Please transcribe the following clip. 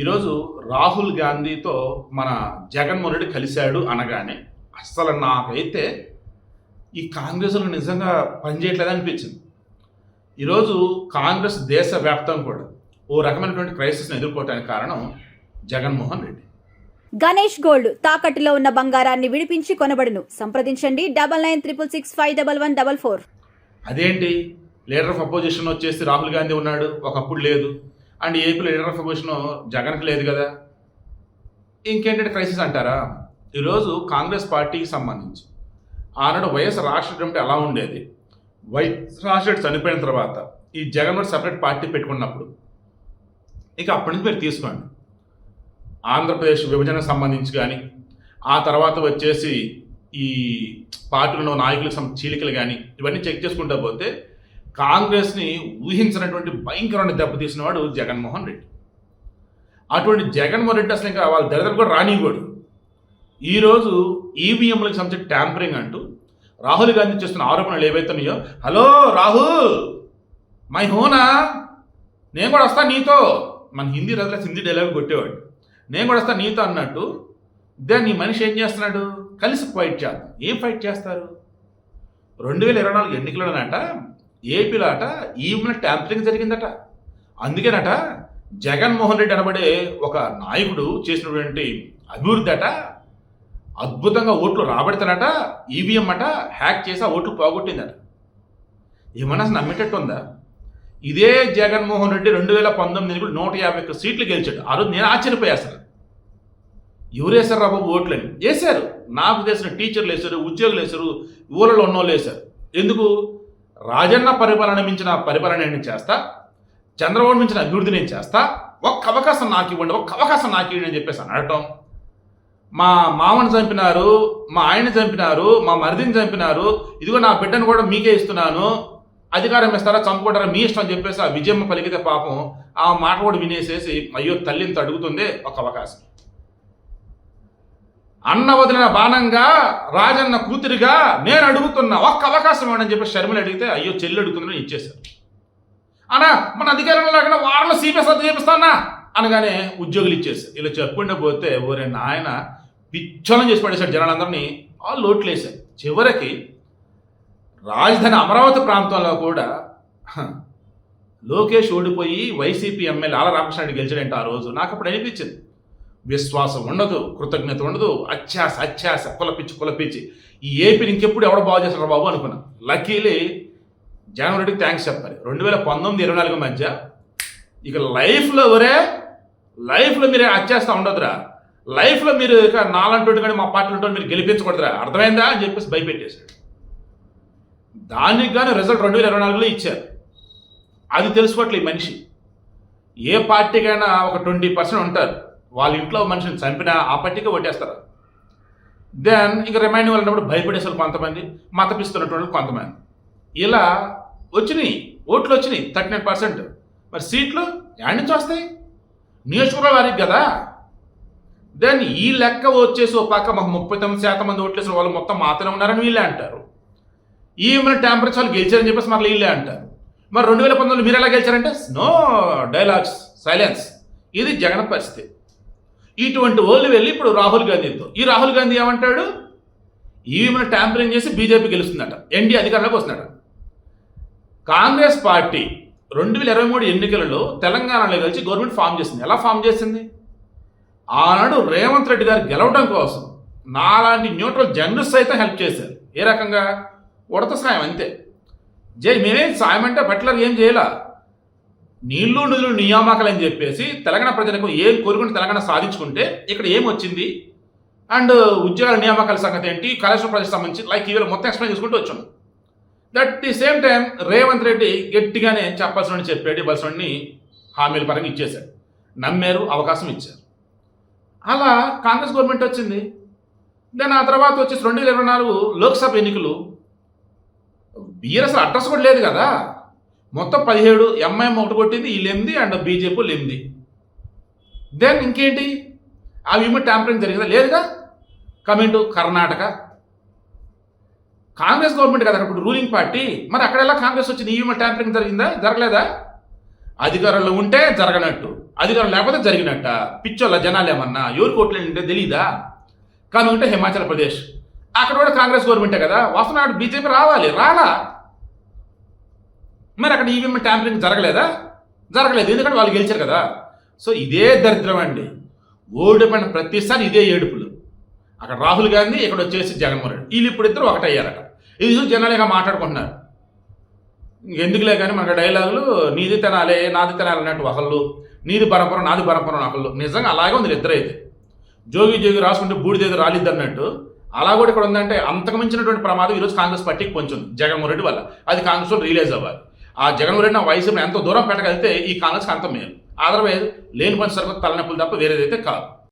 ఈరోజు రాహుల్ గాంధీతో మన జగన్మోహన్ రెడ్డి కలిశాడు అనగానే అసలు నాకైతే ఈ కాంగ్రెస్లో నిజంగా పనిచేయట్లేదు అనిపించింది ఈరోజు కాంగ్రెస్ దేశవ్యాప్తం కూడా ఓ రకమైనటువంటి క్రైసిస్ని ఎదుర్కోవడానికి కారణం జగన్మోహన్ రెడ్డి. గణేష్ గోల్డ్ తాకట్టులో ఉన్న బంగారాన్ని విడిపించి కొనబడును. సంప్రదించండి double nine triple six five double one double four. అదేంటి? లీడర్ ఆఫ్ అపోజిషన్ వచ్చేసి రాహుల్ గాంధీ ఉన్నాడు. ఒకప్పుడు లేదు. అండ్ ఏపీలో లీడర్ ఆఫ్ అపోజిషన్ జగన్కి లేదు కదా? ఇంకేంటంటే క్రైసిస్ అంటారా? ఈరోజు కాంగ్రెస్ పార్టీకి సంబంధించి ఆనాడు వైఎస్ రాష్ట్రం ఎలా ఉండేది? వైఎస్ రాష్ట్రం చనిపోయిన తర్వాత ఈ జగన్ సపరేట్ పార్టీ పెట్టుకున్నప్పుడు. ఇక అప్పటి నుంచి మీరు తీసుకోండి. ఆంధ్రప్రదేశ్ విభజనకు సంబంధించి కానీ ఆ తర్వాత వచ్చేసి ఈ పార్టీలో నాయకులకు సం చీలికలు కానీ ఇవన్నీ చెక్ చేసుకుంటా పోతే కాంగ్రెస్ని ఊహించినటువంటి భయంకరమైన దెబ్బతీసిన వాడు జగన్మోహన్ రెడ్డి. అటువంటి జగన్మోహన్ రెడ్డి అసలు ఇంకా వాళ్ళ దరిద్రం కూడా రానివ్వడు. ఈరోజు ఈవీఎంలకు సంబంధించి ట్యాంపరింగ్ అంటూ రాహుల్ గాంధీ చేస్తున్న ఆరోపణలు ఏవైతున్నాయో హలో రాహుల్ మై హోనా? నేను కూడా వస్తా నీతో. మన హిందీ రజల హిందీ డైలాగ్ కొట్టేవాడు. నేను కూడా వస్తా నీతో అన్నట్టు దాన్ని ఈ మనిషి ఏం చేస్తున్నాడు? కలిసి ఫైట్ చేద్దాం. ఏం ఫైట్ చేస్తారు? రెండు వేల ఇరవై నాలుగు ఎన్నికలనట ఏపీలో అట ఈమె ట్యాంపరింగ్ జరిగిందట. అందుకేనట జగన్మోహన్ రెడ్డి అనబడే ఒక నాయకుడు చేసినటువంటి అభివృద్ధి అట అద్భుతంగా ఓట్లు రాబడతానట ఈవీఎం అట హ్యాక్ చేసి ఆ ఓట్లు పోగొట్టిందట. ఏమన్నా నమ్మేటట్టు ఉందా ఇదే జగన్మోహన్ రెడ్డి రెండు వేల పంతొమ్మిది కూడా నూట యాభై ఒక్క సీట్లు గెలిచాడు. ఆ రోజు నేను ఆశ్చర్యపోయా అసలు. ఎవరు వేశారు రా బాబు ఓట్లని? వేశారు. నాకు తెలిసిన టీచర్లు వేశారు ఉద్యోగులు వేశారు ఊళ్ళలో ఉన్నోళ్ళు వేశారు. ఎందుకు? రాజన్న పరిపాలన మించిన పరిపాలన నేను చేస్తా చంద్రబాబు మించిన అభివృద్ధి నేను చేస్తా ఒక్క అవకాశం నాకు ఇవ్వండి ఒక్క అవకాశం నాకు ఇవ్వండి అని చెప్పేసి అనడటం మా మామను చంపినారు మా ఆయన్ని చంపినారు మా మరిదిని చంపినారు ఇదిగో నా బిడ్డను కూడా మీకే ఇస్తున్నాను అధికారం ఇస్తారా చంపుకుంటారా మీ ఇష్టం అని చెప్పేసి ఆ విజయమ్మ పలికితే పాపం ఆ మాట కూడా వినేసేసి అయ్యో తల్లిని అడుగుతుంది ఒక అవకాశం. అన్న వదిలిన బాణంగా రాజన్న కూతురిగా నేను అడుగుతున్నా ఒక్క అవకాశం ఇవ్వండి చెప్పి షర్మిల అడిగితే అయ్యో చెల్లి అడుగుతుందని ఇచ్చేశారు. అనా మన అధికారంలో లేకుండా వారంలో సిపిఎస్ రద్దు చేపిస్తానా? అనగానే ఉద్యోగులు ఇచ్చేసారు ఇలా చెప్పుకుంటే పోతే ఓరే నాయన పిచ్చోళం చేసి పడేశాడు జనాలందరినీ. వాళ్ళు ఓట్లు చివరికి రాజధాని అమరావతి ప్రాంతంలో కూడా లోకేష్ ఓడిపోయి వైసీపీ ఎమ్మెల్యే ఆల రామకృష్ణ గెలిచాడంటే ఆ రోజు నాకు అప్పుడు అనిపించింది. విశ్వాసం ఉండదు కృతజ్ఞత ఉండదు అత్యాస అత్యాస కులపిచ్చి కులపిచ్చి. ఈ ఏపీని ఇంకెప్పుడు ఎవడ బాగు చేస్తారా బాబు అనుకున్నా. లక్కీలీ జగన్ రెడ్డికి థ్యాంక్స్ చెప్పాలి. రెండు వేల పంతొమ్మిది ఇరవై నాలుగు మధ్య ఇక లైఫ్లో ఒరే లైఫ్లో మీరు అత్యాస్త ఉండదురా. లైఫ్లో మీరు ఇక నాలంటోటి కానీ మా పార్టీలో మీరు గెలిపించకూడదురా. అర్థమైందా అని చెప్పేసి భయపెట్టేశాడు. దానికి కానీ రిజల్ట్ రెండు వేల ఇరవై నాలుగులో ఇచ్చారు. అది తెలుసుకోవట్లే ఈ మనిషి. ఏ పార్టీకైనా ఒక ట్వంటీ పర్సెంట్ ఉంటారు. వాళ్ళ ఇంట్లో మనిషిని చంపినా ఆ పట్టికే ఓటేస్తారు దెన్ ఇంకా రిమైండింగ్ వాళ్ళు ఉన్నప్పుడు భయపడేసారు కొంతమంది మతపిస్తున్నటువంటి కొంతమంది. ఇలా వచ్చినాయి ఓట్లు వచ్చినాయి థర్టీ నైన్ పర్సెంట్ మరి సీట్లు ఎక్కడి నుంచి వస్తాయి? నియోజకవర్గాల వారికి కదా. దెన్ ఈ లెక్క వచ్చేసి ఓ పక్క మాకు ముప్పై తొమ్మిది శాతం మంది ఓట్లేసిన వాళ్ళు మొత్తం మాత్రమే ఉన్నారని వీళ్ళే అంటారు. ఈ మన టెంపరేచర్ వాళ్ళు గెలిచారని చెప్పేసి మళ్ళీ వీళ్ళే అంటారు. మరి రెండు వేల పంతొమ్మిది మీరు ఎలా గెలిచారంటే? నో డైలాగ్స్ సైలెన్స్ ఇది జగన్ పరిస్థితి. ఇటువంటి వాళ్ళు వెళ్ళి ఇప్పుడు రాహుల్ గాంధీతో. ఈ రాహుల్ గాంధీ ఏమంటాడు? ఈమెను ట్యాంపరింగ్ చేసి బీజేపీ గెలుస్తుందట. ఎన్డీ అధికారంలోకి వస్తుందట. కాంగ్రెస్ పార్టీ రెండు వేల ఇరవై మూడు ఎన్నికలలో తెలంగాణలో కలిసి గవర్నమెంట్ ఫామ్ చేసింది. ఎలా ఫామ్ చేసింది? ఆనాడు రేవంత్ రెడ్డి గారు గెలవడం కోసం నాలాంటి న్యూట్రల్ జర్నలిస్ట్ సైతం హెల్ప్ చేశారు. ఏ రకంగా? ఉడత సాయం అంతే. జై మేమేం సాయం అంటే బట్లర్ ఏం చేయాల? నీళ్ళు నిధులు నియామకాలు అని చెప్పేసి తెలంగాణ ప్రజలకు ఏం కోరుకుంటే తెలంగాణ సాధించుకుంటే ఇక్కడ ఏం వచ్చింది అండ్ ఉద్యోగాల నియామకాల సంగతి ఏంటి? కళాశాల ప్రజలకు సంబంధించి లైక్ ఇవాళ మొత్తం ఎక్స్ప్లెయిన్ చేసుకుంటూ వచ్చాము that the same time Revanth Reddy గట్టిగానే చెప్పాల్సిన చెప్పాడు ఇవ్వాల్సిన హామీల పరంగా ఇచ్చేశాడు. నమ్మారు అవకాశం ఇచ్చారు. అలా కాంగ్రెస్ గవర్నమెంట్ వచ్చింది. దెన్ ఆ తర్వాత వచ్చేసి రెండు వేల ఇరవై నాలుగు లోక్సభ ఎన్నికలు. బీఆర్ఎస్ అడ్రస్ కూడా లేదు కదా. మొత్తం పదిహేడు ఎంఐఎం ఒకటి కొట్టింది వీళ్ళు ఎనిమిది అండ్ బీజేపీ ఎనిమిది దెన్ ఇంకేంటి? అవి ఏమో ట్యాంపరింగ్ జరిగిందా? లేదుగా. Coming to Karnataka Congress government కదా ఇప్పుడు రూలింగ్ పార్టీ మరి అక్కడ ఎలా కాంగ్రెస్ వచ్చింది? ఈవీఎం ట్యాంపరింగ్ జరిగిందా? జరగలేదా? అధికారంలో ఉంటే జరగనట్టు. అధికారం లేకపోతే జరిగినట్ట. పిచ్చోళ్ళ జనాలు ఏమన్నా? ఎవరు కోట్లేంటే తెలీదా? కానీ ఉంటే హిమాచల్ ప్రదేశ్ అక్కడ కూడా కాంగ్రెస్ గవర్నమెంటే కదా. వస్తున్నాడు బీజేపీ రావాలి. రాలా? మరి అక్కడ ఈవీఎం ట్యాంపరింగ్ జరగలేదా? జరగలేదు. ఎందుకంటే వాళ్ళు గెలిచారు కదా. సో ఇదే దరిద్రం అండి. ఓడిపోయిన ప్రతిసారి ఇదే ఏడుపులు. అక్కడ రాహుల్ గాంధీ ఇక్కడ వచ్చేసి జగన్మోహన్ రెడ్డి. వీళ్ళు ఇప్పుడు ఇద్దరు ఒకటయ్యారట. ఇది చూసి జనాలుగా మాట్లాడుకుంటున్నారు. ఎందుకులే కానీ మనకు డైలాగులు నీది తినాలే నాది తినాలి అన్నట్టు ఒకళ్ళు నీది పరంపర నాది పరంపర ఒకళ్ళు నిజంగా అలాగే ఉంది ఇద్దరైతే జోగి జోగి రాసుకుంటే బూడిదేది రాలిద్ది అన్నట్టు. అలా కూడా ఇక్కడ ఉందంటే అంతకు మించినటువంటి ప్రమాదం ఈరోజు కాంగ్రెస్ పార్టీకి కొంచెం జగన్మోహన్ రెడ్డి వల్ల. అది కాంగ్రెస్లో రిలీజ్ అవ్వాలి. ఆ జగన్మోహన్ రెడ్డి నా వయసు ఎంత దూరం పెట్టగలిగితే ఈ కాంగ్రెస్కి అంత మేలు అదర్వైజ్ లేని పని సరిగ్గా తలనొప్పులు తప్ప వేరేదైతే కాదు.